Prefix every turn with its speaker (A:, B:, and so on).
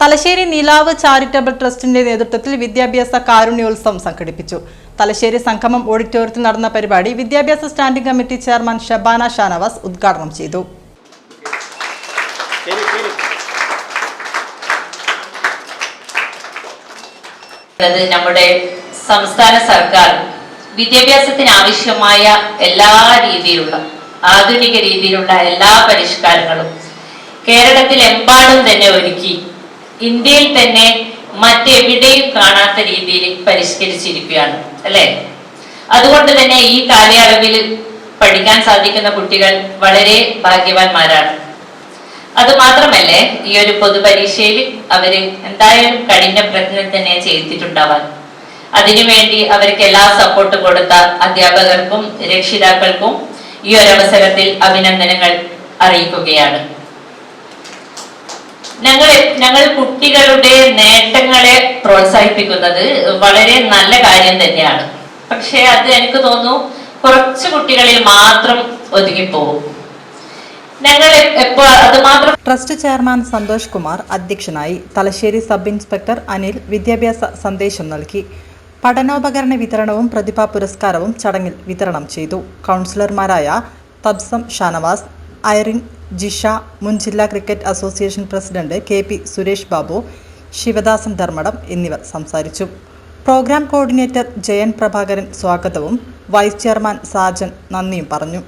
A: Thalassery നീലാവ് charitable ട്രസ്റ്റിന്റെ നേതൃത്വത്തിൽ വിദ്യാഭ്യാസ കാരുണ്യോത്സവം സംഘടിപ്പിച്ചു. തലശ്ശേരി സംഗമം ഓഡിറ്റോറിയത്തിൽ നടന്ന പരിപാടി വിദ്യാഭ്യാസ standing committee chairman Shabana Shanavas ഉദ്ഘാടനം ചെയ്തു.
B: നമ്മുടെ സംസ്ഥാന സർക്കാർ വിദ്യാഭ്യാസത്തിന് ആവശ്യമായ എല്ലാ രീതിയിലുള്ള ആധുനിക രീതിയിലുള്ള എല്ലാ പരിഷ്കാരങ്ങളും കേരളത്തിൽ എമ്പാടും തന്നെ ഒരുക്കി ഇന്ത്യയിൽ തന്നെ മറ്റെവിടെയും കാണാത്ത രീതിയിൽ പരിഷ്കരിച്ചിരിക്കുകയാണ് അല്ലെ? അതുകൊണ്ട് തന്നെ ഈ കാലയളവിൽ പഠിക്കാൻ സാധിക്കുന്ന കുട്ടികൾ വളരെ ഭാഗ്യവാന്മാരാണ്. അത് മാത്രമല്ലേ ഈ ഒരു പൊതുപരീക്ഷയിൽ അവർ എന്തായാലും കഠിന പ്രയത്നം തന്നെ ചെയ്തിട്ടുണ്ടാവാൻ. അതിനുവേണ്ടി അവർക്ക് എല്ലാ സപ്പോർട്ടും കൊടുത്ത അധ്യാപകർക്കും രക്ഷിതാക്കൾക്കും ഈ ഒരു അവസരത്തിൽ അഭിനന്ദനങ്ങൾ അറിയിക്കുകയാണ്. ഞങ്ങൾ ഞങ്ങൾ കുട്ടികളുടെ നേട്ടങ്ങളെ പ്രോത്സാഹിപ്പിക്കുന്നത് വളരെ നല്ല കാര്യം തന്നെയാണ്. പക്ഷെ അത് എനിക്ക് തോന്നുന്നു കുറച്ച് കുട്ടികളിൽ മാത്രം ഒതുങ്ങിപ്പോകും
A: ട്രസ്റ്റ് ചെയർമാൻ സന്തോഷ് കുമാർ അധ്യക്ഷനായി തലശ്ശേരി സബ് ഇൻസ്പെക്ടർ അനിൽ വിദ്യാഭ്യാസ സന്ദേശം നൽകി. പഠനോപകരണ വിതരണവും പ്രതിഭാ പുരസ്കാരവും ചടങ്ങിൽ വിതരണം ചെയ്തു. കൗൺസിലർമാരായ തബ്സം ഷാനവാസ് ഐറിൻ ജിഷ മുൻ ജില്ലാ cricket association president K P Suresh Babu Sivadasan Dharmadam എന്നിവർ സംസാരിച്ചു. പ്രോഗ്രാം കോർഡിനേറ്റർ ജയൻ പ്രഭാകരൻ സ്വാഗതവും വൈസ് ചെയർമാൻ സാജൻ നന്ദിയും പറഞ്ഞു.